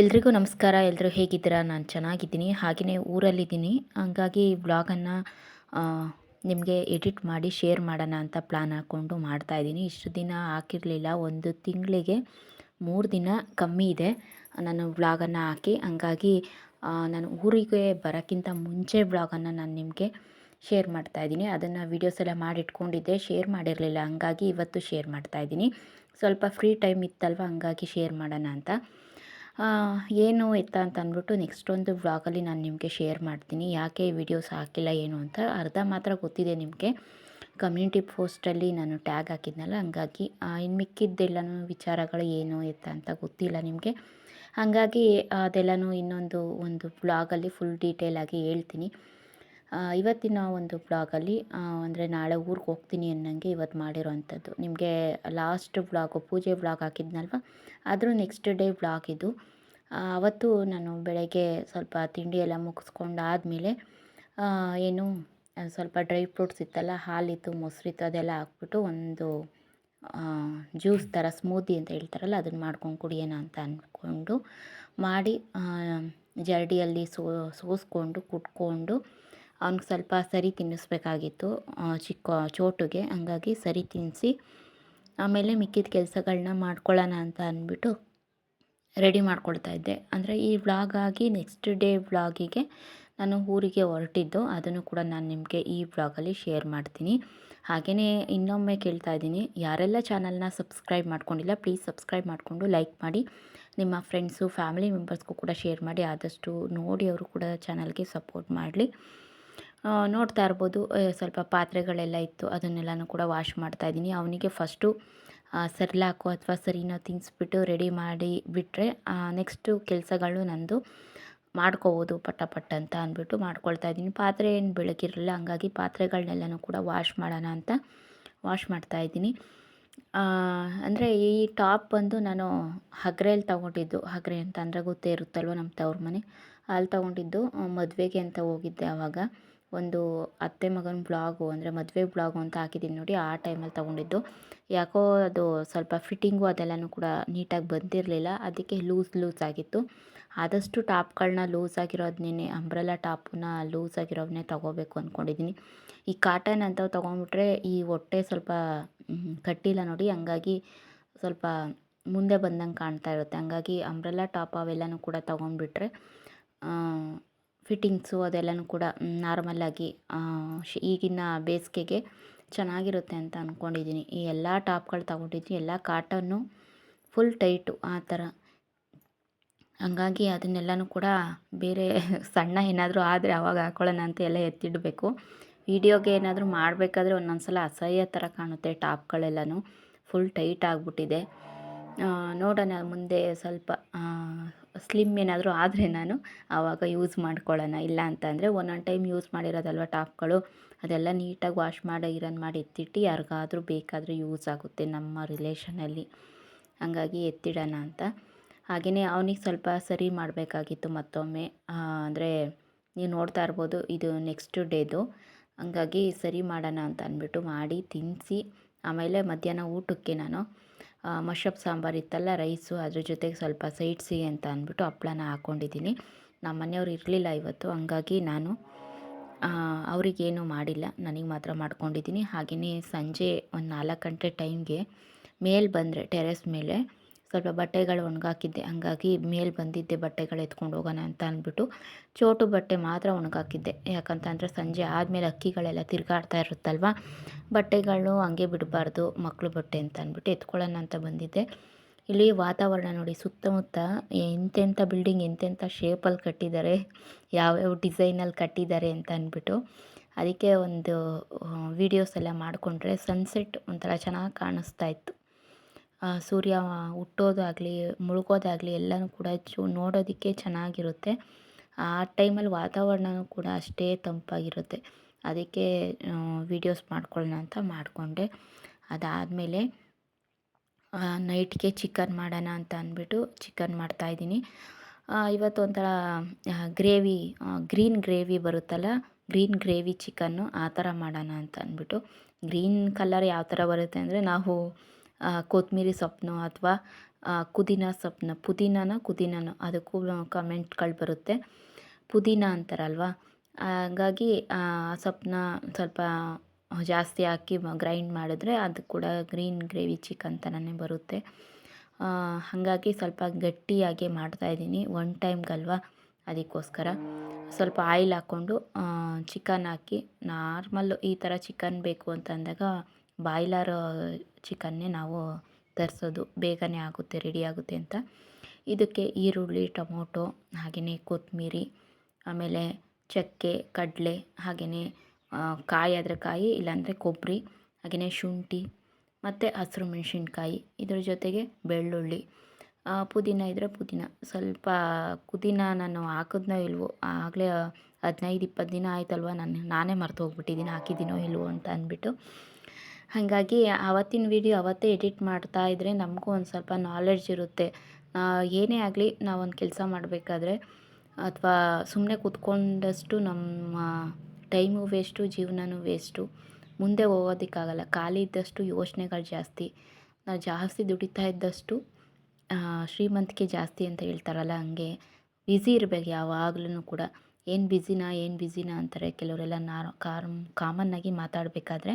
ಎಲ್ರಿಗೂ ನಮಸ್ಕಾರ. ಎಲ್ಲರೂ ಹೇಗಿದ್ದೀರಾ? ನಾನು ಚೆನ್ನಾಗಿದ್ದೀನಿ. ಹಾಗೆಯೇ ಊರಲ್ಲಿದ್ದೀನಿ. ಹಂಗಾಗಿ ವ್ಲಾಗನ್ನು ನಿಮಗೆ ಎಡಿಟ್ ಮಾಡಿ, ಶೇರ್ ಮಾಡೋಣ ಅಂತ ಪ್ಲ್ಯಾನ್ ಹಾಕ್ಕೊಂಡು ಮಾಡ್ತಾಯಿದ್ದೀನಿ ಇಷ್ಟು ದಿನ ಹಾಕಿರಲಿಲ್ಲ. ಒಂದು ತಿಂಗಳಿಗೆ ಮೂರು ದಿನ ಕಮ್ಮಿ ಇದೆ. ನಾನು ವ್ಲಾಗನ್ನು ಹಾಕಿ, ಹಂಗಾಗಿ ನಾನು ಊರಿಗೆ ಬರೋಕ್ಕಿಂತ ಮುಂಚೆ ವ್ಲಾಗನ್ನು ನಾನು ನಿಮಗೆ ಶೇರ್ ಮಾಡ್ತಾಯಿದ್ದೀನಿ ಅದನ್ನು ವೀಡಿಯೋಸ್ ಎಲ್ಲ ಮಾಡಿಟ್ಕೊಂಡಿದ್ದೆ. ಶೇರ್ ಮಾಡಿರಲಿಲ್ಲ. ಹಂಗಾಗಿ ಇವತ್ತು ಶೇರ್ ಮಾಡ್ತಾಯಿದ್ದೀನಿ ಸ್ವಲ್ಪ ಫ್ರೀ ಟೈಮ್ ಇತ್ತಲ್ವ? ಹಂಗಾಗಿ ಶೇರ್ ಮಾಡೋಣ ಅಂತ. ಏನು ಎತ್ತ ಅಂತ ಅಂದ್ಬಿಟ್ಟು ನೆಕ್ಸ್ಟ್ ಒಂದು ವ್ಲಾಗಲ್ಲಿ ನಾನು ನಿಮಗೆ ಶೇರ್ ಮಾಡ್ತೀನಿ. ಯಾಕೆ ವಿಡಿಯೋಸ್ ಹಾಕಿಲ್ಲ, ಏನು ಅಂತ ಅರ್ಧ ಮಾತ್ರ ಗೊತ್ತಿದೆ ನಿಮಗೆ. ಕಮ್ಯುನಿಟಿ ಪೋಸ್ಟಲ್ಲಿ ನಾನು ಟ್ಯಾಗ್ ಹಾಕಿದ್ನಲ್ಲ, ಹಂಗಾಗಿ ಇನ್ನು ಮಿಕ್ಕಿದ್ದೆಲ್ಲನೂ ವಿಚಾರಗಳು ಏನು ಎತ್ತ ಅಂತ ಗೊತ್ತಿಲ್ಲ ನಿಮಗೆ. ಹಾಗಾಗಿ, ಅದೆಲ್ಲನೂ ಇನ್ನೊಂದು, ಒಂದು ಬ್ಲಾಗಲ್ಲಿ ಫುಲ್ ಡೀಟೇಲಾಗಿ ಹೇಳ್ತೀನಿ. ಇವತ್ತಿನ ಒಂದು ಬ್ಲಾಗಲ್ಲಿ ಅಂದರೆ ನಾಳೆ ಊರಿಗೆ ಹೋಗ್ತೀನಿ ಅನ್ನಂಗೆ ಇವತ್ತು ಮಾಡಿರೋವಂಥದ್ದು ನಿಮಗೆ ಲಾಸ್ಟ್ ಬ್ಲಾಗು ಪೂಜೆ ಬ್ಲಾಗ್ ಹಾಕಿದ್ನಲ್ವ? ಆದರೂ ನೆಕ್ಸ್ಟ್ ಡೇ ಬ್ಲಾಗ್ ಇದು. ಅವತ್ತು ನಾನು ಬೆಳಗ್ಗೆ ಸ್ವಲ್ಪ ತಿಂಡಿ ಎಲ್ಲ ಮುಗಿಸ್ಕೊಂಡಾದ್ಮೇಲೆ ಏನು, ಸ್ವಲ್ಪ ಡ್ರೈ ಫ್ರೂಟ್ಸ್ ಇತ್ತಲ್ಲ, ಹಾಲಿತ್ತು ಮೊಸರಿತ್ತು ಅದೆಲ್ಲ ಹಾಕ್ಬಿಟ್ಟು ಒಂದು ಜ್ಯೂಸ್ ಥರ ಸ್ಮೂದಿ ಅಂತ ಹೇಳ್ತಾರಲ್ಲ, ಅದನ್ನು ಮಾಡ್ಕೊಂಡು ಕುಡಿಯೋಣ ಅಂತ ಅಂದ್ಕೊಂಡು ಮಾಡಿ ಜರಡಿಯಲ್ಲಿ ಸೋಸ್ಕೊಂಡು ಕುಟ್ಕೊಂಡು ಅವ್ನಿಗೆ ಸ್ವಲ್ಪ ಸರಿ ತಿನ್ನಿಸ್ಬೇಕಾಗಿತ್ತು ಚಿಕ್ಕ ಚೋಟುಗೆ. ಹಂಗಾಗಿ ಸರಿ ತಿನ್ನಿಸಿ ಆಮೇಲೆ ಮಿಕ್ಕಿದ ಕೆಲಸಗಳನ್ನ ಮಾಡ್ಕೊಳ್ಳೋಣ ಅಂತ ಅಂದ್ಬಿಟ್ಟು ರೆಡಿ ಮಾಡ್ಕೊಳ್ತಾ ಇದ್ದೆ. ಅಂದರೆ ಈ ವ್ಲಾಗ್ ಆಗಿ ನೆಕ್ಸ್ಟ್ ಡೇ ವ್ಲಾಗಿಗೆ ನಾನು ಊರಿಗೆ ಹೊರಟಿದ್ದು, ಅದನ್ನು ಕೂಡ ನಾನು ನಿಮಗೆ ಈ ವ್ಲಾಗಲ್ಲಿ ಶೇರ್ ಮಾಡ್ತೀನಿ. ಹಾಗೆಯೇ ಇನ್ನೊಮ್ಮೆ ಕೇಳ್ತಾ ಇದ್ದೀನಿ. ಯಾರೆಲ್ಲ ಚಾನಲ್ನ ಸಬ್ಸ್ಕ್ರೈಬ್ ಮಾಡ್ಕೊಂಡಿಲ್ಲ, ಪ್ಲೀಸ್ ಸಬ್ಸ್ಕ್ರೈಬ್ ಮಾಡಿಕೊಂಡು ಲೈಕ್ ಮಾಡಿ. ನಿಮ್ಮ ಫ್ರೆಂಡ್ಸು, ಫ್ಯಾಮಿಲಿ ಮೆಂಬರ್ಸ್ಗೂ ಕೂಡ ಶೇರ್ ಮಾಡಿ. ಆದಷ್ಟು ನೋಡಿ ಅವರು ಕೂಡ ಚಾನಲ್ಗೆ ಸಪೋರ್ಟ್ ಮಾಡಲಿ. ನೋಡ್ತಾ ಇರ್ಬೋದು. ಸ್ವಲ್ಪ ಪಾತ್ರೆಗಳೆಲ್ಲ ಇತ್ತು. ಅದನ್ನೆಲ್ಲನೂ ಕೂಡ ವಾಶ್ ಮಾಡ್ತಾ ಇದ್ದೀನಿ. ಅವನಿಗೆ ಫಸ್ಟು ಸರ್ಲಾಕು ಅಥವಾ ಸರಿನೋ ತಿನ್ನಿಸ್ಬಿಟ್ಟು ರೆಡಿ ಮಾಡಿ ಬಿಟ್ಟರೆ ನೆಕ್ಸ್ಟು ಕೆಲಸಗಳು ನಂದು ಮಾಡ್ಕೋಬೋದು ಪಟ್ಟ ಪಟ್ಟ ಅಂತ ಅಂದ್ಬಿಟ್ಟು ಮಾಡ್ಕೊಳ್ತಾ ಇದ್ದೀನಿ. ಪಾತ್ರೆ ಏನು ಬೆಳಗಿರಲಿಲ್ಲ ಹಂಗಾಗಿ ಪಾತ್ರೆಗಳನ್ನೆಲ್ಲನೂ ಕೂಡ ವಾಶ್ ಮಾಡೋಣ ಅಂತ ವಾಶ್ ಮಾಡ್ತಾ ಇದ್ದೀನಿ. ಅಂದರೆ ಈ ಟಾಪ್ ಬಂದು ನಾನು ಹಗ್ರೆಯಲ್ಲಿ ತೊಗೊಂಡಿದ್ದು. ಹಗ್ರೆ ಅಂತ ಅಂದರೆ ಗೊತ್ತೇ ಇರುತ್ತಲ್ವ ನಮ್ಮ ತವ್ರ ಮನೆ? ಅಲ್ಲಿ ತೊಗೊಂಡಿದ್ದು ಮದುವೆಗೆ ಅಂತ ಹೋಗಿದ್ದೆ ಆವಾಗ ಒಂದು ಅತ್ತೆ ಮಗನ ಬ್ಲಾಗು ಅಂದರೆ ಮದುವೆ ಬ್ಲಾಗು ಅಂತ ಹಾಕಿದ್ದೀನಿ ನೋಡಿ ಆ ಟೈಮಲ್ಲಿ ತೊಗೊಂಡಿದ್ದು. ಯಾಕೋ ಅದು ಸ್ವಲ್ಪ ಫಿಟ್ಟಿಂಗು ಅದೆಲ್ಲನೂ ಕೂಡ ನೀಟಾಗಿ ಬಂದಿರಲಿಲ್ಲ. ಅದಕ್ಕೆ ಲೂಸ್ ಲೂಸ್ ಆಗಿತ್ತು. ಆದಷ್ಟು ಟಾಪ್ಗಳನ್ನ ಲೂಸ್ ಆಗಿರೋದನ್ನೇ ಅಂಬ್ರೆಲಾ ಟಾಪನ್ನ ಲೂಸ್ ಆಗಿರೋವನ್ನೇ ತೊಗೋಬೇಕು ಅಂದ್ಕೊಂಡಿದ್ದೀನಿ ಈ ಕಾಟನ್ ಅಂತ ತೊಗೊಂಡ್ಬಿಟ್ರೆ ಈ ಹೊಟ್ಟೆ ಸ್ವಲ್ಪ ಕಟ್ಟಿಲ್ಲ ನೋಡಿ. ಹಂಗಾಗಿ ಸ್ವಲ್ಪ ಮುಂದೆ ಬಂದಂಗೆ ಕಾಣ್ತಾ ಇರುತ್ತೆ. ಹಂಗಾಗಿ ಅಂಬ್ರೆಲಾ ಟಾಪ್ ಅವೆಲ್ಲನೂ ಕೂಡ ತೊಗೊಂಡ್ಬಿಟ್ರೆ ಫಿಟ್ಟಿಂಗ್ಸು ಅದೆಲ್ಲನೂ ಕೂಡ ನಾರ್ಮಲ್ಲಾಗಿ ಈಗಿನ ಬೇಸಿಗೆಗೆ ಚೆನ್ನಾಗಿರುತ್ತೆ ಅಂತ ಅಂದ್ಕೊಂಡಿದ್ದೀನಿ ಈ ಎಲ್ಲ ಟಾಪ್ಗಳು ತಗೊಂಡಿದ್ದೀನಿ ಎಲ್ಲ ಕಾಟನ್ನು ಫುಲ್ ಟೈಟು ಆ ಥರ. ಹಂಗಾಗಿ ಅದನ್ನೆಲ್ಲನೂ ಕೂಡ ಬೇರೆ ಸಣ್ಣ ಏನಾದರೂ ಆದರೆ ಆವಾಗ ಹಾಕೊಳ್ಳೋಣ ಅಂತ ಎಲ್ಲ ಎತ್ತಿಡಬೇಕು. ವಿಡಿಯೋಗೆ ಏನಾದರೂ ಮಾಡಬೇಕಾದ್ರೆ ಒಂದೊಂದು ಸಲ ಅಸಹ್ಯ ಥರ ಕಾಣುತ್ತೆ ಟಾಪ್ಗಳೆಲ್ಲನೂ. ಫುಲ್ ಟೈಟ್ ಆಗಿಬಿಟ್ಟಿದೆ. ನೋಡೋಣ ಮುಂದೆ ಸ್ವಲ್ಪ ಸ್ಲಿಮ್ ಏನಾದರೂ ಆದರೆ ನಾನು ಆವಾಗ ಯೂಸ್ ಮಾಡ್ಕೊಳ್ಳೋಣ. ಇಲ್ಲ ಅಂತಂದರೆ ಒಂದೊಂದು ಟೈಮ್ ಯೂಸ್ ಮಾಡಿರೋದಲ್ವ ಟಾಪ್ಗಳು? ಅದೆಲ್ಲ ನೀಟಾಗಿ ವಾಶ್ ಮಾಡಿ ಐರನ್ ಮಾಡಿ ಎತ್ತಿಟ್ಟು ಯಾರಿಗಾದರೂ ಬೇಕಾದರೂ ಯೂಸ್ ಆಗುತ್ತೆ ನಮ್ಮ ರಿಲೇಷನಲ್ಲಿ ಹಂಗಾಗಿ ಎತ್ತಿಡೋಣ ಅಂತ. ಹಾಗೆಯೇ ಅವನಿಗೆ ಸ್ವಲ್ಪ ಸರಿ ಮಾಡಬೇಕಾಗಿತ್ತು ಮತ್ತೊಮ್ಮೆ. ಅಂದರೆ ನೀವು ನೋಡ್ತಾ ಇರ್ಬೋದು ಇದು ನೆಕ್ಸ್ಟ್ ಡೇದು ಹಂಗಾಗಿ ಸರಿ ಮಾಡೋಣ ಅಂತ ಅಂದ್ಬಿಟ್ಟು ಮಾಡಿ ತಿನ್ನಿಸಿ ಆಮೇಲೆ ಮಧ್ಯಾಹ್ನ ಊಟಕ್ಕೆ ನಾನು ಮಶಪ್ ಸಾಂಬಾರು ಇತ್ತಲ್ಲ, ರೈಸು, ಅದ್ರ ಜೊತೆಗೆ ಸ್ವಲ್ಪ ಸೈಡ್ಸಿಗೆ ಅಂತ ಅಂದ್ಬಿಟ್ಟು ಹಪ್ಪಳನ ಹಾಕ್ಕೊಂಡಿದ್ದೀನಿ ನಮ್ಮ ಮನೆಯವ್ರು ಇರಲಿಲ್ಲ ಇವತ್ತು, ಹಂಗಾಗಿ ನಾನು ಅವರಿಗೇನು ಮಾಡಿಲ್ಲ. ನನಗೆ ಮಾತ್ರ ಮಾಡ್ಕೊಂಡಿದ್ದೀನಿ. ಹಾಗೆಯೇ ಸಂಜೆ ಒಂದು ನಾಲ್ಕು ಗಂಟೆ ಟೈಮ್ಗೆ ಮೇಲೆ ಬಂದರೆ ಟೆರೆಸ್ ಮೇಲೆ ಸ್ವಲ್ಪ ಬಟ್ಟೆಗಳು ಒಣಗಾಕಿದ್ದೆ. ಹಂಗಾಗಿ ಮೇಲೆ ಬಂದಿದ್ದೆ ಬಟ್ಟೆಗಳು ಎತ್ಕೊಂಡು ಹೋಗೋಣ ಅಂತ ಅಂದ್ಬಿಟ್ಟು ಚೋಟು ಬಟ್ಟೆ ಮಾತ್ರ ಒಣಗಾಕಿದ್ದೆ. ಯಾಕಂತಂದರೆ ಸಂಜೆ ಆದಮೇಲೆ ಅಕ್ಕಿಗಳೆಲ್ಲ ತಿರುಗಾಡ್ತಾ ಇರುತ್ತಲ್ವ? ಬಟ್ಟೆಗಳು ಹಂಗೆ ಬಿಡಬಾರ್ದು ಮಕ್ಕಳು ಬಟ್ಟೆ ಅಂತ ಅಂದ್ಬಿಟ್ಟು ಎತ್ಕೊಳ್ಳೋಣ ಅಂತ ಬಂದಿದ್ದೆ. ಇಲ್ಲಿ ವಾತಾವರಣ ನೋಡಿ ಸುತ್ತಮುತ್ತ ಎಂತೆಂಥ ಬಿಲ್ಡಿಂಗ್, ಎಂತೆಂಥ ಶೇಪಲ್ಲಿ ಕಟ್ಟಿದ್ದಾರೆ, ಯಾವ್ಯಾವ ಡಿಸೈನಲ್ಲಿ ಕಟ್ಟಿದ್ದಾರೆ ಅಂತ ಅಂದ್ಬಿಟ್ಟು ಅದಕ್ಕೆ ಒಂದು ವೀಡಿಯೋಸ್ ಎಲ್ಲ ಮಾಡಿಕೊಂಡ್ರೆ ಸನ್ಸೆಟ್ ಒಂಥರ ಚೆನ್ನಾಗಿ ಕಾಣಿಸ್ತಾ ಇತ್ತು. ಸೂರ್ಯ ಹುಟ್ಟೋದಾಗಲಿ, ಮುಳುಗೋದಾಗಲಿ ಎಲ್ಲನೂ ಕೂಡ ಚು, ನೋಡೋದಕ್ಕೆ ಚೆನ್ನಾಗಿರುತ್ತೆ. ಆ ಟೈಮಲ್ಲಿ ವಾತಾವರಣವೂ ಕೂಡ ಅಷ್ಟೇ ತಂಪಾಗಿರುತ್ತೆ. ಅದಕ್ಕೆ ವೀಡಿಯೋಸ್ ಮಾಡ್ಕೊಳ್ಳೋಣ ಅಂತ ಮಾಡಿಕೊಂಡೆ. ಅದಾದಮೇಲೆ ನೈಟ್ಗೆ ಚಿಕನ್ ಮಾಡೋಣ ಅಂತ ಅಂದ್ಬಿಟ್ಟು ಚಿಕನ್ ಮಾಡ್ತಾಯಿದ್ದೀನಿ ಇವತ್ತು ಒಂಥರ ಗ್ರೇವಿ ಗ್ರೀನ್ ಗ್ರೇವಿ ಬರುತ್ತಲ್ಲ ಗ್ರೀನ್ ಗ್ರೇವಿ ಚಿಕನ್ನು ಆ ಥರ ಮಾಡೋಣ ಅಂತ ಅಂದ್ಬಿಟ್ಟು. ಗ್ರೀನ್ ಕಲರ್ ಯಾವ ಥರ ಬರುತ್ತೆ ಅಂದರೆ, ನಾವು ಕೊತ್ತಂಬ್ರಿ ಸೊಪ್ಪನ್ನೋ ಅಥವಾ ಪುದೀನ ಸೊಪ್ಪನ್ನ ಪುದೀನನ ಕುದೀನನ ಅದಕ್ಕೂ ಕಮೆಂಟ್ಗಳು ಬರುತ್ತೆ. ಪುದೀನ ಅಂತಾರಲ್ವ? ಹಾಗಾಗಿ, ಆ ಸೊಪ್ಪನ್ನ ಸ್ವಲ್ಪ ಜಾಸ್ತಿ ಹಾಕಿ ಗ್ರೈಂಡ್ ಮಾಡಿದ್ರೆ ಅದು ಕೂಡ ಗ್ರೀನ್ ಗ್ರೇವಿ ಚಿಕನ್ ಥರನೇ ಬರುತ್ತೆ ಹಾಗಾಗಿ ಸ್ವಲ್ಪ ಗಟ್ಟಿಯಾಗಿ ಮಾಡ್ತಾಯಿದ್ದೀನಿ ಒನ್ ಟೈಮ್ಗಲ್ವಾ ಅದಕ್ಕೋಸ್ಕರ. ಸ್ವಲ್ಪ ಆಯಿಲ್ ಹಾಕ್ಕೊಂಡು ಚಿಕನ್ ಹಾಕಿ ನಾರ್ಮಲ್ ಈ ಥರ ಚಿಕನ್ ಬೇಕು ಅಂತ ಅಂದಾಗ ಬಾಯ್ಲರ್ ಚಿಕನ್ನೇ ನಾವು ತರಿಸೋದು. ಬೇಗನೆ ಆಗುತ್ತೆ, ರೆಡಿ ಆಗುತ್ತೆ ಅಂತ. ಇದಕ್ಕೆ ಈರುಳ್ಳಿ, ಟೊಮೊಟೊ ಹಾಗೆಯೇ ಕೊತ್ತಂಬರಿ ಆಮೇಲೆ ಚಕ್ಕೆ, ಕಡಲೆ ಹಾಗೆಯೇ ಕಾಯಿ ಆದರೆ ಕಾಯಿ, ಇಲ್ಲಾಂದರೆ ಕೊಬ್ಬರಿ ಹಾಗೆಯೇ ಶುಂಠಿ, ಮತ್ತು ಹಸಿರು ಮೆಣಸಿನ್ಕಾಯಿ, ಇದ್ರ ಜೊತೆಗೆ ಬೆಳ್ಳುಳ್ಳಿ. ಪುದೀನ ಇದ್ದರೆ ಪುದೀನ. ಸ್ವಲ್ಪ ಪುದೀನ ನಾನು ಹಾಕಿದ್ನೋ ಇಲ್ವೋ, ಆಗಲೇ ಹದಿನೈದು, ಇಪ್ಪತ್ತು ದಿನ ಆಯ್ತಲ್ವ, ನಾನು ನಾನೇ ಮರೆತು ಹೋಗ್ಬಿಟ್ಟಿದ್ದೀನಿ, ಹಾಕಿದ್ದೀನೋ ಇಲ್ವೋ ಅಂತ ಅಂದ್ಬಿಟ್ಟು ಹಾಗಾಗಿ ಆವತ್ತಿನ ವೀಡಿಯೋ ಅವತ್ತೇ ಎಡಿಟ್ ಮಾಡ್ತಾ ಇದ್ದರೆ ನಮಗೂ ಒಂದು ಸ್ವಲ್ಪ ನಾಲೆಡ್ಜ್ ಇರುತ್ತೆ. ಏನೇ ಆಗಲಿ ನಾವೊಂದು ಕೆಲಸ ಮಾಡಬೇಕಾದ್ರೆ ಅಥವಾ ಸುಮ್ಮನೆ ಕೂತ್ಕೊಂಡಷ್ಟು ನಮ್ಮ ಟೈಮು ವೇಸ್ಟು ಜೀವನನೂ ವೇಸ್ಟು ಮುಂದೆ ಹೋಗೋದಕ್ಕಾಗಲ್ಲ. ಖಾಲಿ ಇದ್ದಷ್ಟು ಯೋಚನೆಗಳು ಜಾಸ್ತಿ. ನಾವು ಜಾಸ್ತಿ ದುಡಿತಾ ಇದ್ದಷ್ಟು ಶ್ರೀಮಂತಿಕೆ ಜಾಸ್ತಿ ಅಂತ ಹೇಳ್ತಾರಲ್ಲ ಹಂಗೆ. ಬ್ಯುಸಿ ಇರಬೇಕು ಯಾವಾಗ್ಲೂ ಕೂಡ. ಏನು ಬ್ಯುಸಿನಾ ಏನು ಬ್ಯುಸಿನಾ ಅಂತಾರೆ. ಕೆಲವರೆಲ್ಲ ನಾರ್ ಕಾಮ್ ಕಾಮನ್ನಾಗಿ ಮಾತಾಡಬೇಕಾದ್ರೆ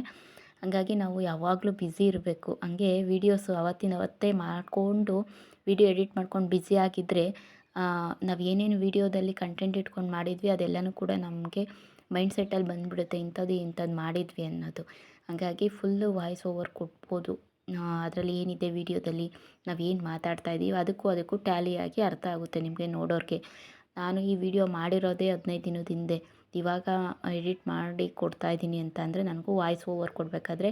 ಹಾಗಾಗಿ ನಾವು ಯಾವಾಗಲೂ ಬ್ಯುಸಿ ಇರಬೇಕು. ಹಾಗೆ ವೀಡಿಯೋಸು ಅವತ್ತಿನ ಅವತ್ತೇ ಮಾಡಿಕೊಂಡು ವೀಡಿಯೋ ಎಡಿಟ್ ಮಾಡ್ಕೊಂಡು ಬ್ಯುಸಿ ಆಗಿದ್ದರೆ ನಾವು ಏನೇನು ವೀಡಿಯೋದಲ್ಲಿ ಕಂಟೆಂಟ್ ಇಟ್ಕೊಂಡು ಮಾಡಿದ್ವಿ ಅದೆಲ್ಲನೂ ಕೂಡ ನಮಗೆ ಮೈಂಡ್ ಸೆಟ್ಟಲ್ಲಿ ಬಂದುಬಿಡುತ್ತೆ. ಇಂಥದ್ದು ಇಂಥದ್ದು ಮಾಡಿದ್ವಿ ಅನ್ನೋದು. ಹಾಗಾಗಿ ಫುಲ್ಲು ವಾಯ್ಸ್ ಓವರ್ ಕೊಡ್ಬೋದು. ಅದರಲ್ಲಿ ಏನಿದೆ ವೀಡಿಯೋದಲ್ಲಿ ನಾವು ಏನು ಮಾತಾಡ್ತಾ ಇದ್ದೀವಿ ಅದಕ್ಕೂ ಅದಕ್ಕೂ ಟ್ಯಾಲಿಯಾಗಿ ಅರ್ಥ ಆಗುತ್ತೆ ನಿಮಗೆ ನೋಡೋರಿಗೆ. ನಾನು ಈ ವಿಡಿಯೋ ಮಾಡಿರೋದೇ ಹದಿನೈದು ದಿನದ ಹಿಂದೆ. ಇವಾಗ ಎಡಿಟ್ ಮಾಡಿ ಕೊಡ್ತಾ ಇದ್ದೀನಿ ಅಂತ ಅಂದರೆ ನನಗೂ ವಾಯ್ಸ್ ಓವರ್ ಕೊಡಬೇಕಾದ್ರೆ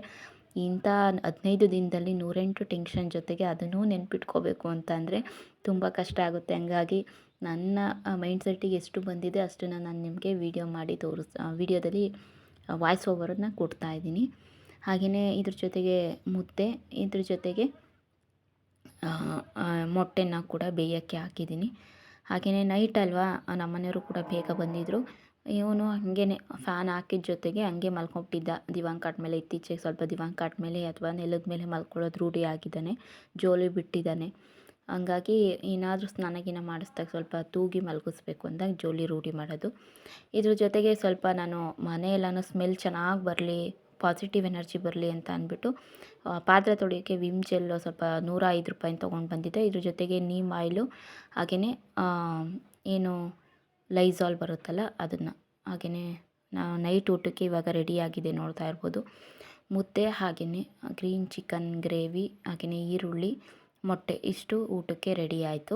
ಇಂಥ ಹದಿನೈದು ದಿನದಲ್ಲಿ ನೂರೆಂಟು ಟೆನ್ಷನ್ ಜೊತೆಗೆ ಅದನ್ನೂ ನೆನ್ಪಿಟ್ಕೋಬೇಕು ಅಂತ ಅಂದರೆ ತುಂಬ ಕಷ್ಟ ಆಗುತ್ತೆ. ಹಂಗಾಗಿ ನನ್ನ ಮೈಂಡ್ ಸೆಟ್ಟಿಗೆ ಎಷ್ಟು ಬಂದಿದೆ ಅಷ್ಟನ್ನು ನಾನು ನಿಮಗೆ ವೀಡಿಯೋ ಮಾಡಿ ತೋರಿಸ್ ವೀಡಿಯೋದಲ್ಲಿ ವಾಯ್ಸ್ ಓವರನ್ನು ಕೊಡ್ತಾ ಇದ್ದೀನಿ. ಹಾಗೆಯೇ ಇದ್ರ ಜೊತೆಗೆ ಮುದ್ದೆ, ಇದ್ರ ಜೊತೆಗೆ ಮೊಟ್ಟೆನ ಕೂಡ ಬೇಯೋಕ್ಕೆ ಹಾಕಿದ್ದೀನಿ. ಹಾಗೆಯೇ ನೈಟ್ ಅಲ್ವಾ ನಮ್ಮನೆಯವರು ಕೂಡ ಬೇಗ ಬಂದಿದ್ದರು ಇವನು ಹಾಗೇ ಫ್ಯಾನ್ ಹಾಕಿದ ಜೊತೆಗೆ ಹಂಗೆ ಮಲ್ಕೊಂಬಿಟ್ಟಿದ್ದ. ದಿವಾನ್ ಕಾಟ್ ಮೇಲೆ, ಇತ್ತೀಚೆಗೆ ಸ್ವಲ್ಪ ದಿವಾನ್ ಕಾಟ್ ಮೇಲೆ ಅಥವಾ ನೆಲದ ಮೇಲೆ ಮಲ್ಕೊಳ್ಳೋದು ರೂಢಿ ಆಗಿದ್ದಾನೆ. ಜೋಲಿ ಬಿಟ್ಟಿದ್ದಾನೆ. ಹಂಗಾಗಿ ಏನಾದರೂ ಸ್ನಾನಗಿನ ಮಾಡಿಸ್ದಾಗ ಸ್ವಲ್ಪ ತೂಗಿ ಮಲಗಿಸ್ಬೇಕು ಅಂದಾಗ ಜೋಲಿ ರೂಢಿ ಮಾಡೋದು. ಇದ್ರ ಜೊತೆಗೆ ಸ್ವಲ್ಪ ನಾನು ಮನೆಯೆಲ್ಲನೂ ಸ್ಮೆಲ್ ಚೆನ್ನಾಗಿ ಬರಲಿ, ಪಾಸಿಟಿವ್ ಎನರ್ಜಿ ಬರಲಿ ಅಂತ ಅಂದ್ಬಿಟ್ಟು ಪಾತ್ರೆ ತೊಳೆಯೋಕ್ಕೆ ವಿಮ್ ಜೆಲ್ಲು ಸ್ವಲ್ಪ ನೂರ ಐದು ರೂಪಾಯಿ ತೊಗೊಂಡು ಬಂದಿದ್ದೆ. ಇದ್ರ ಜೊತೆಗೆ ನೀಮ್ ಆಯಿಲು ಹಾಗೆಯೇ ಏನು ಲೈಝಾಲ್ ಬರುತ್ತಲ್ಲ, ಅದನ್ನು. ಹಾಗೆಯೇ ನೈಟ್ ಊಟಕ್ಕೆ ಇವಾಗ ರೆಡಿಯಾಗಿದೆ ನೋಡ್ತಾ ಇರ್ಬೋದು. ಮುದ್ದೆ ಹಾಗೆಯೇ ಗ್ರೀನ್ ಚಿಕನ್ ಗ್ರೇವಿ ಹಾಗೆಯೇ ಈರುಳ್ಳಿ, ಮೊಟ್ಟೆ, ಇಷ್ಟು ಊಟಕ್ಕೆ ರೆಡಿ ಆಯಿತು.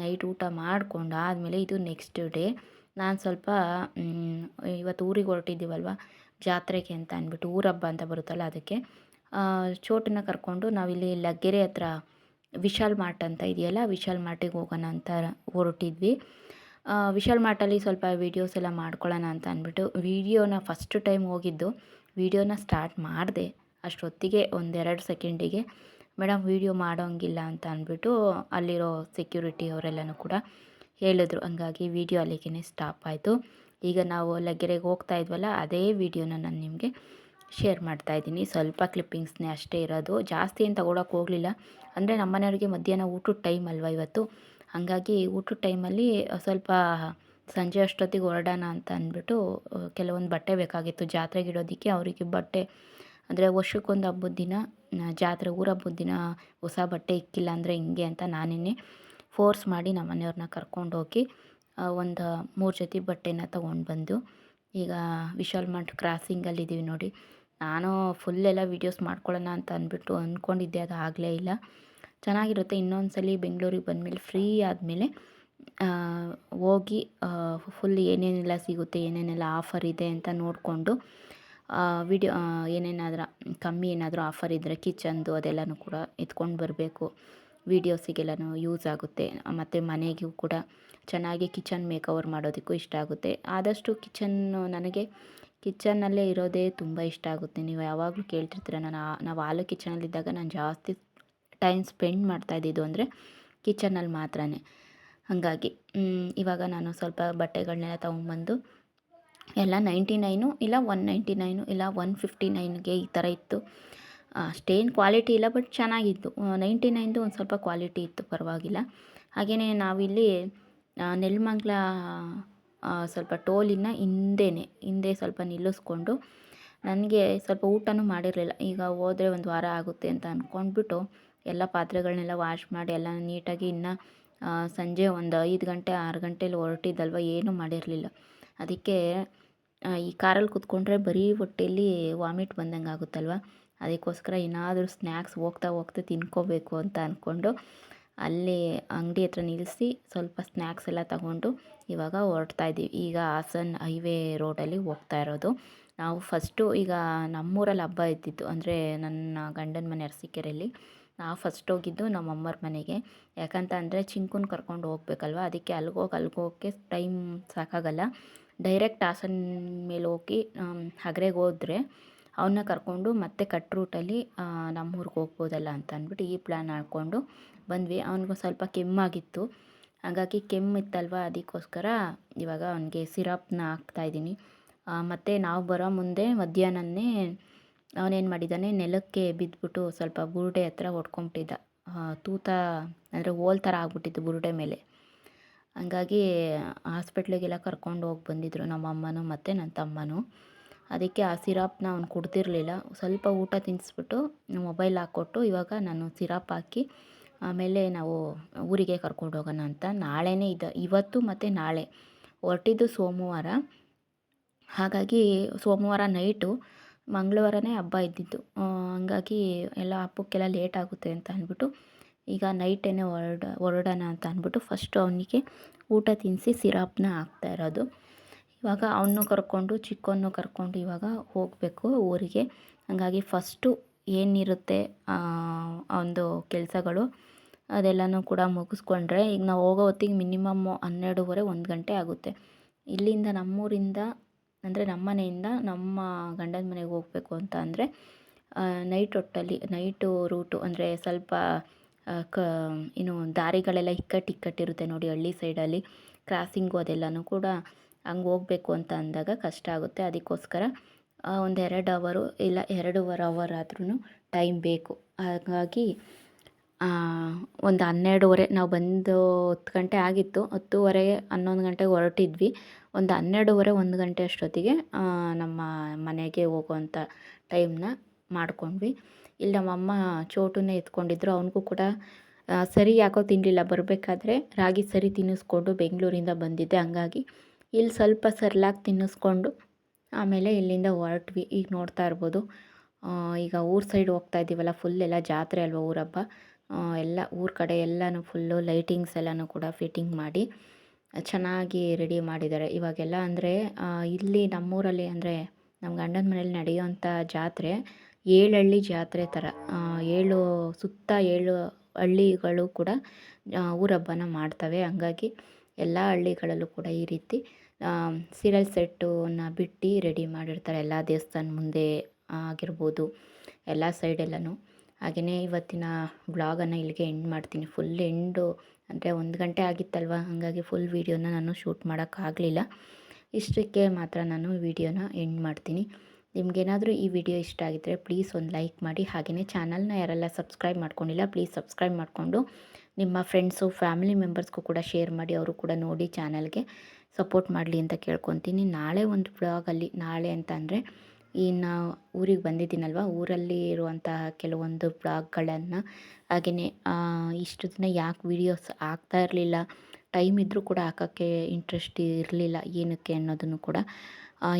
ನೈಟ್ ಊಟ ಮಾಡಿಕೊಂಡು ಆದಮೇಲೆ ಇದು ನೆಕ್ಸ್ಟ್ ಡೇ ನಾನು ಸ್ವಲ್ಪ ಇವತ್ತು ಊರಿಗೆ ಹೊರಟಿದ್ದೀವಲ್ವ? ಜಾತ್ರೆಗೆ ಅಂತ ಅಂದ್ಬಿಟ್ಟು ಊರ ಹಬ್ಬ ಅಂತ ಬರುತ್ತಲ್ಲ ಅದಕ್ಕೆ. ಚೋಟನ್ನ ಕರ್ಕೊಂಡು ನಾವಿಲ್ಲಿ ಲಗ್ಗೆರೆ ಹತ್ರ ವಿಶಾಲ್ ಮಾರ್ಟ್ ಅಂತ ಇದೆಯಲ್ಲ, ವಿಶಾಲ್ ಮಾರ್ಟಿಗೆ ಹೋಗೋಣ ಅಂತ ಹೊರಟಿದ್ವಿ. ವಿಶಾಲ್ ಮಾರ್ಟಲ್ಲಿ ಸ್ವಲ್ಪ ವೀಡಿಯೋಸ್ ಎಲ್ಲ ಮಾಡ್ಕೊಳ್ಳೋಣ ಅಂತ ಅಂದ್ಬಿಟ್ಟು ವೀಡಿಯೋನ ಫಸ್ಟ್ ಟೈಮ್ ಹೋಗಿದ್ದು ವೀಡಿಯೋನ ಸ್ಟಾರ್ಟ್ ಮಾಡಿದೆ. ಅಷ್ಟೊತ್ತಿಗೆ ಒಂದೆರಡು ಸೆಕೆಂಡಿಗೆ ಮೇಡಮ್ ವೀಡಿಯೋ ಮಾಡೋಂಗಿಲ್ಲ ಅಂತ ಅಂದ್ಬಿಟ್ಟು ಅಲ್ಲಿರೋ ಸೆಕ್ಯೂರಿಟಿ ಅವರೆಲ್ಲನೂ ಕೂಡ ಹೇಳಿದ್ರು. ಹಂಗಾಗಿ ವೀಡಿಯೋ ಅಲ್ಲಿಗೆ ಸ್ಟಾಪ್ ಆಯಿತು. ಈಗ ನಾವು ಲಗ್ಗೆರೆಗೆ ಹೋಗ್ತಾ ಇದ್ವಲ್ಲ, ಅದೇ ವೀಡಿಯೋನ ನಾನು ನಿಮಗೆ ಶೇರ್ ಮಾಡ್ತಾ ಇದ್ದೀನಿ. ಸ್ವಲ್ಪ ಕ್ಲಿಪ್ಪಿಂಗ್ಸ್ನೇ ಅಷ್ಟೇ ಇರೋದು. ಜಾಸ್ತಿ ಏನು ತಗೊಳಕ್ಕೆ ಹೋಗಲಿಲ್ಲ. ಅಂದರೆ ನಮ್ಮ ಮನೆಯವ್ರಿಗೆ ಮಧ್ಯಾಹ್ನ ಊಟದ ಟೈಮ್ ಅಲ್ವಾ ಇವತ್ತು. ಹಾಗಾಗಿ ಊಟದ ಟೈಮಲ್ಲಿ ಸ್ವಲ್ಪ ಸಂಜೆ ಅಷ್ಟೊತ್ತಿಗೆ ಹೊರಡೋಣ ಅಂತ ಅಂದ್ಬಿಟ್ಟು ಕೆಲವೊಂದು ಬಟ್ಟೆ ಬೇಕಾಗಿತ್ತು. ಜಾತ್ರೆಗೆ ಇಡೋದಕ್ಕೆ ಅವರಿಗೆ ಬಟ್ಟೆ, ಅಂದರೆ ವರ್ಷಕ್ಕೊಂದು ಹಬ್ಬದ ದಿನ ಜಾತ್ರೆ, ಊರ ಹಬ್ಬದ ದಿನ ಹೊಸ ಬಟ್ಟೆ ಇಕ್ಕಿಲ್ಲ ಅಂದರೆ ಹಿಂಗೆ ಅಂತ ನಾನೇ ಫೋರ್ಸ್ ಮಾಡಿ ನಮ್ಮ ಮನೆಯವ್ರನ್ನ ಕರ್ಕೊಂಡೋಗಿ ಒಂದು ಮೂರು ಜೊತೆ ಬಟ್ಟೆನ ತೊಗೊಂಡು ಬಂದು, ಈಗ ವಿಶಾಲ್ ಮಂಟ್ ಕ್ರಾಸಿಂಗಲ್ಲಿ ಇದ್ದೀವಿ ನೋಡಿ. ನಾನು ಫುಲ್ ಎಲ್ಲ ವೀಡಿಯೋಸ್ ಮಾಡ್ಕೊಳ್ಳೋಣ ಅಂತ ಅಂದ್ಬಿಟ್ಟು ಅಂದ್ಕೊಂಡಿದ್ದೆ, ಅದು ಆಗಲೇ ಇಲ್ಲ. ಚೆನ್ನಾಗಿರುತ್ತೆ. ಇನ್ನೊಂದು ಸಲ ಬೆಂಗಳೂರಿಗೆ ಬಂದಮೇಲೆ ಫ್ರೀ ಆದಮೇಲೆ ಹೋಗಿ ಫುಲ್ ಏನೇನೆಲ್ಲ ಸಿಗುತ್ತೆ, ಏನೇನೆಲ್ಲ ಆಫರ್ ಇದೆ ಅಂತ ನೋಡಿಕೊಂಡು ವಿಡಿಯೋ ಏನೇನಾದ್ರೂ ಕಮ್ಮಿ ಏನಾದರೂ ಆಫರ್ ಇದ್ದರೆ ಕಿಚನ್ದು ಅದೆಲ್ಲನೂ ಕೂಡ ಎತ್ಕೊಂಡು ಬರಬೇಕು. ವೀಡಿಯೋಸಿಗೆಲ್ಲನೂ ಯೂಸ್ ಆಗುತ್ತೆ. ಮತ್ತು ಮನೆಗೂ ಕೂಡ ಚೆನ್ನಾಗಿ ಕಿಚನ್ ಮೇಕವರ್ ಮಾಡೋದಕ್ಕೂ ಇಷ್ಟ ಆಗುತ್ತೆ. ಆದಷ್ಟು ಕಿಚನ್ನು ನನಗೆ ಕಿಚನ್ನಲ್ಲೇ ಇರೋದೇ ತುಂಬ ಇಷ್ಟ ಆಗುತ್ತೆ. ನೀವು ಯಾವಾಗಲೂ ಕೇಳ್ತಿರ್ತೀರ, ನಾನು ನಾವು ಆಲೂ ಕಿಚನಲ್ಲಿದ್ದಾಗ ನಾನು ಜಾಸ್ತಿ ಟೈಮ್ ಸ್ಪೆಂಡ್ ಮಾಡ್ತಾ ಇದ್ದಿದ್ದು ಅಂದರೆ ಕಿಚನಲ್ಲಿ ಮಾತ್ರನೇ. ಹಾಗಾಗಿ ಇವಾಗ ನಾನು ಸ್ವಲ್ಪ ಬಟ್ಟೆಗಳನ್ನೆಲ್ಲ ತೊಗೊಂಬಂದು ಎಲ್ಲ ನೈಂಟಿ ನೈನು ಇಲ್ಲ ಒನ್ ನೈಂಟಿ ನೈನು ಇಲ್ಲ ಒನ್ ಫಿಫ್ಟಿ ನೈನ್ಗೆ ಈ ಥರ ಇತ್ತು. ಅಷ್ಟೇನು ಕ್ವಾಲಿಟಿ ಇಲ್ಲ ಬಟ್ ಚೆನ್ನಾಗಿತ್ತು. ನೈಂಟಿ ನೈನ್ದು ಒಂದು ಸ್ವಲ್ಪ ಕ್ವಾಲಿಟಿ ಇತ್ತು, ಪರವಾಗಿಲ್ಲ. ಹಾಗೆಯೇ ನಾವಿಲ್ಲಿ ನೆಲ್ಮಂಗ್ಲ ಸ್ವಲ್ಪ ಟೋಲಿನ ಹಿಂದೆನೇ, ಹಿಂದೆ ಸ್ವಲ್ಪ ನಿಲ್ಲಿಸ್ಕೊಂಡು ನನಗೆ ಸ್ವಲ್ಪ ಊಟನೂ ಮಾಡಿರಲಿಲ್ಲ. ಈಗ ಹೋದರೆ ಒಂದು ವಾರ ಆಗುತ್ತೆ ಅಂತ ಅಂದ್ಕೊಂಡ್ಬಿಟ್ಟು ಎಲ್ಲ ಪಾತ್ರೆಗಳನ್ನೆಲ್ಲ ವಾಶ್ ಮಾಡಿ ಎಲ್ಲ ನೀಟಾಗಿ ಇನ್ನು ಸಂಜೆ ಒಂದು ಐದು ಗಂಟೆ, ಆರು ಗಂಟೇಲಿ ಹೊರಟಿದ್ದಲ್ವ, ಏನೂ ಮಾಡಿರಲಿಲ್ಲ. ಅದಕ್ಕೆ ಈ ಕಾರಲ್ಲಿ ಕೂತ್ಕೊಂಡ್ರೆ ಬರೀ ಹೊಟ್ಟೆಯಲ್ಲಿ ವಾಮಿಟ್ ಬಂದಂಗೆ ಆಗುತ್ತಲ್ವ? ಅದಕ್ಕೋಸ್ಕರ ಏನಾದರೂ ಸ್ನ್ಯಾಕ್ಸ್ ಹೋಗ್ತಾ ಹೋಗ್ತಾ ತಿನ್ಕೋಬೇಕು ಅಂತ ಅಂದ್ಕೊಂಡು ಅಲ್ಲಿ ಅಂಗಡಿ ಹತ್ರ ನಿಲ್ಲಿಸಿ ಸ್ವಲ್ಪ ಸ್ನ್ಯಾಕ್ಸ್ ಎಲ್ಲ ತಗೊಂಡು ಇವಾಗ ಹೊರಡ್ತಾ ಇದ್ದೀವಿ. ಈಗ ಹಾಸನ್ ಹೈವೇ ರೋಡಲ್ಲಿ ಹೋಗ್ತಾ ಇರೋದು. ನಾವು ಫಸ್ಟು ಈಗ ನಮ್ಮೂರಲ್ಲಿ ಹಬ್ಬ ಇದ್ದಿತ್ತು ಅಂದರೆ ನನ್ನ ಗಂಡನ ಮನೆ ಅರಸೀಕೆರೆಯಲ್ಲಿ ನಾವು ಫಸ್ಟ್ ಹೋಗಿದ್ದು ನಮ್ಮ ಅಮ್ಮರ ಮನೆಗೆ. ಯಾಕಂತ ಅಂದರೆ ಚಿಂಕುನ ಕರ್ಕೊಂಡು ಹೋಗ್ಬೇಕಲ್ವ? ಅದಕ್ಕೆ ಅಲ್ಗೋಗಿ ಅಲ್ಗೋಕ್ಕೆ ಟೈಮ್ ಸಾಕಾಗಲ್ಲ. ಡೈರೆಕ್ಟ್ ಹಾಸನ ಮೇಲೆ ಹೋಗಿ ಹಗರೆಗೆ ಹೋದರೆ ಅವನ್ನ ಕರ್ಕೊಂಡು ಮತ್ತೆ ಕಟ್ ರೂಟಲ್ಲಿ ನಮ್ಮೂರಿಗೆ ಹೋಗ್ಬೋದಲ್ಲ ಅಂತ ಅಂದ್ಬಿಟ್ಟು ಈ ಪ್ಲ್ಯಾನ್ ಹಾಕ್ಕೊಂಡು ಬಂದ್ವಿ. ಅವ್ನಿಗೂ ಸ್ವಲ್ಪ ಕೆಮ್ಮಾಗಿತ್ತು. ಹಾಗಾಗಿ ಕೆಮ್ಮಿತ್ತಲ್ವ ಅದಕ್ಕೋಸ್ಕರ ಇವಾಗ ಅವನಿಗೆ ಸಿರಪ್ನ ಹಾಕ್ತಾಯಿದ್ದೀನಿ ಮತ್ತು ನಾವು ಬರೋ ಮುಂದೆ ಮಧ್ಯಾಹ್ನನೇ ಅವನೇನು ಮಾಡಿದ್ದಾನೆ ನೆಲಕ್ಕೆ ಬಿದ್ದುಬಿಟ್ಟು ಸ್ವಲ್ಪ ಬುರುಡೆ ಹತ್ರ ಹೊಡ್ಕೊಂಬಿಟ್ಟಿದ್ದ. ತೂತ ಅಂದರೆ ಹೋಲ್ ಥರ ಆಗ್ಬಿಟ್ಟಿತ್ತು ಬುರುಡೆ ಮೇಲೆ. ಹಂಗಾಗಿ ಹಾಸ್ಪಿಟ್ಲಿಗೆಲ್ಲ ಕರ್ಕೊಂಡು ಹೋಗಿ ಬಂದಿದ್ದರು ನಮ್ಮ ಅಮ್ಮನೂ ಮತ್ತು ನನ್ನ ತಮ್ಮನೂ. ಅದಕ್ಕೆ ಆ ಸಿರಾಪ್ನ ಅವ್ನು ಕುಡ್ದಿರಲಿಲ್ಲ. ಸ್ವಲ್ಪ ಊಟ ತಿನ್ನಿಸ್ಬಿಟ್ಟು ಮೊಬೈಲ್ ಹಾಕ್ಕೊಟ್ಟು ಇವಾಗ ನಾನು ಸಿರಾಪ್ ಹಾಕಿ ಆಮೇಲೆ ನಾವು ಊರಿಗೆ ಕರ್ಕೊಂಡು ಹೋಗೋಣ ಅಂತ ನಾಳೆನೇ ಇದ್ದ ಇವತ್ತು ಮತ್ತು ನಾಳೆ. ಹೊರಟಿದ್ದು ಸೋಮವಾರ. ಹಾಗಾಗಿ ಸೋಮವಾರ ನೈಟು ಮಂಗಳವಾರನೇ ಹಬ್ಬ ಇದ್ದಿದ್ದು. ಹಂಗಾಗಿ ಎಲ್ಲ ಹಬ್ಬಕ್ಕೆಲ್ಲ ಲೇಟ್ ಆಗುತ್ತೆ ಅಂತ ಅಂದ್ಬಿಟ್ಟು ಈಗ ನೈಟೇನೆ ಹೊರಡ, ಹೊರಡೋಣ ಅಂತ ಅಂದ್ಬಿಟ್ಟು ಫಸ್ಟು ಅವನಿಗೆ ಊಟ ತಿನ್ನಿಸಿ ಸಿರಪ್ನ ಹಾಕ್ತಾ ಇರೋದು. ಇವಾಗ ಅವನು ಕರ್ಕೊಂಡು ಚಿಕ್ಕವನ್ನು ಕರ್ಕೊಂಡು ಇವಾಗ ಹೋಗಬೇಕು ಊರಿಗೆ. ಹಂಗಾಗಿ ಫಸ್ಟು ಏನಿರುತ್ತೆ ಒಂದು ಕೆಲಸಗಳು ಅದೆಲ್ಲನೂ ಕೂಡ ಮುಗಿಸ್ಕೊಂಡ್ರೆ ಈಗ ನಾವು ಹೋಗೋ ಹೊತ್ತಿಗೆ ಮಿನಿಮಮ್ಮು ಹನ್ನೆರಡೂವರೆ, ಒಂದು ಗಂಟೆ ಆಗುತ್ತೆ. ಇಲ್ಲಿಂದ ನಮ್ಮೂರಿಂದ ಅಂದರೆ ನಮ್ಮ ಮನೆಯಿಂದ ನಮ್ಮ ಗಂಡನ ಮನೆಗೆ ಹೋಗಬೇಕು ಅಂತ ಅಂದರೆ ನೈಟ್ ಹೊಟ್ಟಲ್ಲಿ ನೈಟು ರೂಟು ಅಂದರೆ ಸ್ವಲ್ಪ ಕ, ಏನು ದಾರಿಗಳೆಲ್ಲ ಇಕ್ಕಟ್ಟು ಇಕ್ಕಟ್ಟಿರುತ್ತೆ ನೋಡಿ ಹಳ್ಳಿ ಸೈಡಲ್ಲಿ ಕ್ರಾಸಿಂಗು ಅದೆಲ್ಲನೂ ಕೂಡ ಹಂಗೆ ಹೋಗಬೇಕು ಅಂತ ಅಂದಾಗ ಕಷ್ಟ ಆಗುತ್ತೆ. ಅದಕ್ಕೋಸ್ಕರ ಒಂದು ಎರಡು ಅವರು ಇಲ್ಲ, ಎರಡೂವರೆ ಅವರ್ ಆದ್ರೂ ಟೈಮ್ ಬೇಕು. ಹಾಗಾಗಿ ಒಂದು ಹನ್ನೆರಡುವರೆ, ನಾವು ಬಂದು ಹತ್ತು ಗಂಟೆ ಆಗಿತ್ತು. ಹತ್ತೂವರೆಗೆ ಹನ್ನೊಂದು ಗಂಟೆಗೆ ಹೊರಟಿದ್ವಿ. ಒಂದು ಹನ್ನೆರಡೂವರೆ, ಒಂದು ಗಂಟೆ ಅಷ್ಟೊತ್ತಿಗೆ ನಮ್ಮ ಮನೆಗೆ ಹೋಗುವಂಥ ಟೈಮ್ನ ಮಾಡಿಕೊಂಡ್ವಿ. ಇಲ್ಲಿ ನಮ್ಮಮ್ಮ ಚೋಟುನೇ ಎತ್ಕೊಂಡಿದ್ರು. ಅವನಿಗೂ ಕೂಡ ಸರಿ ಯಾಕೋ ತಿನ್ನಲಿಲ್ಲ ಬರಬೇಕಾದ್ರೆ ರಾಗಿ ಸರಿ ತಿನ್ನಿಸ್ಕೊಂಡು ಬೆಂಗಳೂರಿಂದ ಬಂದಿದ್ದೆ ಹಂಗಾಗಿ. ಇಲ್ಲಿ ಸ್ವಲ್ಪ ಸರ್ಲಾಗಿ ತಿನ್ನಿಸ್ಕೊಂಡು ಆಮೇಲೆ ಇಲ್ಲಿಂದ ಹೊರಟ್ವಿ. ಈಗ ನೋಡ್ತಾ ಇರ್ಬೋದು. ಈಗ ಊರ ಸೈಡ್ ಹೋಗ್ತಾ ಇದ್ದೀವಲ್ಲ ಫುಲ್ ಎಲ್ಲ ಜಾತ್ರೆ ಅಲ್ವ ಊರ ಹಬ್ಬ ಎಲ್ಲ ಊರ ಕಡೆ ಎಲ್ಲಾನು ಫುಲ್ಲು ಲೈಟಿಂಗ್ಸ್ ಎಲ್ಲನೂ ಕೂಡ ಫಿಟ್ಟಿಂಗ್ ಮಾಡಿ ಚೆನ್ನಾಗಿ ರೆಡಿ ಮಾಡಿದ್ದಾರೆ. ಇವಾಗೆಲ್ಲ ಅಂದರೆ ಇಲ್ಲಿ ನಮ್ಮೂರಲ್ಲಿ ಅಂದರೆ ನಮ್ಮ ಗಂಡನ ಮನೇಲಿ ನಡೆಯುವಂಥ ಜಾತ್ರೆ ಏಳು ಹಳ್ಳಿ ಜಾತ್ರೆ ಥರ. ಏಳು, ಸುತ್ತ ಏಳು ಹಳ್ಳಿಗಳು ಕೂಡ ಊರ ಹಬ್ಬನ ಮಾಡ್ತವೆ. ಹಂಗಾಗಿ ಎಲ್ಲ ಹಳ್ಳಿಗಳಲ್ಲೂ ಕೂಡ ಈ ರೀತಿ ಸೀರಿಯಲ್ ಸೆಟ್ಟನ್ನು ಬಿಟ್ಟು ರೆಡಿ ಮಾಡಿರ್ತಾರೆ. ಎಲ್ಲ ದೇವಸ್ಥಾನ ಮುಂದೆ ಆಗಿರ್ಬೋದು, ಎಲ್ಲ ಸೈಡೆಲ್ಲನೂ ಹಾಗೆಯೇ ಇವತ್ತಿನ ವ್ಲಾಗನ್ನು ಇಲ್ಲಿಗೆ ಎಂಡ್ ಮಾಡ್ತೀನಿ. ಫುಲ್ ಎಂಡು ಅಂದರೆ ಒಂದು ಗಂಟೆ ಆಗಿತ್ತಲ್ವ? ಹಾಗಾಗಿ ಫುಲ್ ವೀಡಿಯೋನ ನಾನು ಶೂಟ್ ಮಾಡೋಕ್ಕಾಗಲಿಲ್ಲ. ಇಷ್ಟಕ್ಕೆ ಮಾತ್ರ ನಾನು ವೀಡಿಯೋನ ಎಂಡ್ ಮಾಡ್ತೀನಿ. ನಿಮಗೇನಾದರೂ ಈ ವಿಡಿಯೋ ಇಷ್ಟ ಆಗಿದ್ದರೆ ಪ್ಲೀಸ್ ಒಂದು ಲೈಕ್ ಮಾಡಿ. ಹಾಗೆಯೇ ಚಾನಲ್ನ ಯಾರೆಲ್ಲ ಸಬ್ಸ್ಕ್ರೈಬ್ ಮಾಡ್ಕೊಂಡಿಲ್ಲ ಪ್ಲೀಸ್ ಸಬ್ಸ್ಕ್ರೈಬ್ ಮಾಡಿಕೊಂಡು ನಿಮ್ಮ ಫ್ರೆಂಡ್ಸು ಫ್ಯಾಮಿಲಿ ಮೆಂಬರ್ಸ್ಗೂ ಕೂಡ ಶೇರ್ ಮಾಡಿ, ಅವರು ಕೂಡ ನೋಡಿ ಚಾನಲ್ಗೆ ಸಪೋರ್ಟ್ ಮಾಡಲಿ ಅಂತ ಕೇಳ್ಕೊತೀನಿ. ನಾಳೆ ಒಂದು ಬ್ಲಾಗಲ್ಲಿ ನಾಳೆ ಅಂತ ಅಂದರೆ ಇನ್ನು ಊರಿಗೆ ಬಂದಿದ್ದೀನಲ್ವ? ಊರಲ್ಲಿ ಇರುವಂತಹ ಕೆಲವೊಂದು ಬ್ಲಾಗ್ಗಳನ್ನು. ಹಾಗೆಯೇ ಇಷ್ಟು ದಿನ ಯಾಕೆ ವೀಡಿಯೋಸ್ ಆಗ್ತಾ ಇರಲಿಲ್ಲ? ಟೈಮ್ ಇದ್ದರೂ ಕೂಡ ಹಾಕೋಕ್ಕೆ ಇಂಟ್ರೆಸ್ಟ್ ಇರಲಿಲ್ಲ ಏನಕ್ಕೆ ಅನ್ನೋದನ್ನು ಕೂಡ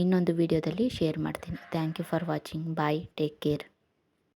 ಇನ್ನೊಂದು ವೀಡಿಯೋದಲ್ಲಿ ಶೇರ್ ಮಾಡ್ತೀನಿ. Thank you for watching bye take care